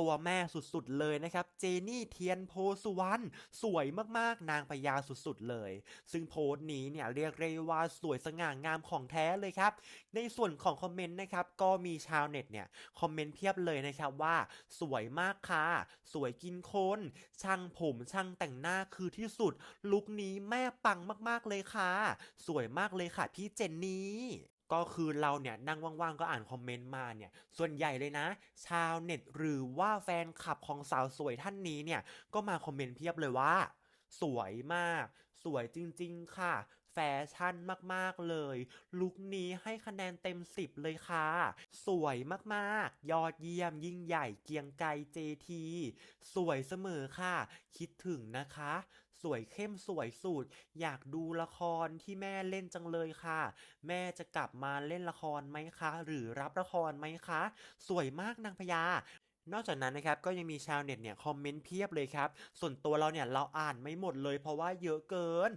ตัวแม่สุดๆเลยนะครับ เจนี่เทียนโพสุวรรณสวยมากๆ นางพญาสุดๆเลย ซึ่งโพสต์นี้เนี่ยเรียกได้ว่าสวยสง่างามของแท้เลยครับ ในส่วนของคอมเมนต์นะครับ ก็มีชาวเน็ตเนี่ยคอมเมนต์เพียบเลยนะครับว่า สวยมากค่ะ สวยกินคนช่างผมช่างแต่งหน้าคือที่สุด ลุคนี้แม่ปังมากๆเลยค่ะ สวยมากเลยค่ะพี่เจนนี่ ก็คือเราเนี่ยนั่งว่างๆก็อ่านคอมเมนต์มาเนี่ย ส่วนใหญ่เลยนะ ชาวเน็ตหรือว่าแฟนคลับของสาวสวยท่านนี้เนี่ย ก็มาคอมเมนต์เพียบเลยว่า สวยมาก สวยจริง ๆ ค่ะ แฟชั่นมากๆเลย ลุคนี้ให้คะแนนเต็ม 10 เลยค่ะ สวยมากๆ ยอดเยี่ยมยิ่งใหญ่เกียงไกรเจทีสวยเสมอค่ะ คิดถึงนะคะ สวยเข้มสวยสุด อยากดูละครที่แม่เล่นจังเลยค่ะ แม่จะกลับมาเล่นละครไหมคะ หรือรับละครไหมคะ สวยมากนางพญานอกจากนั้นนะครับก็ยังมีชาวเน็ตเนี่ยคอมเมนต์เพียบเลยครับ ส่วนตัวเราเนี่ยเราอ่านไม่หมดเลยเพราะว่าเยอะเกิน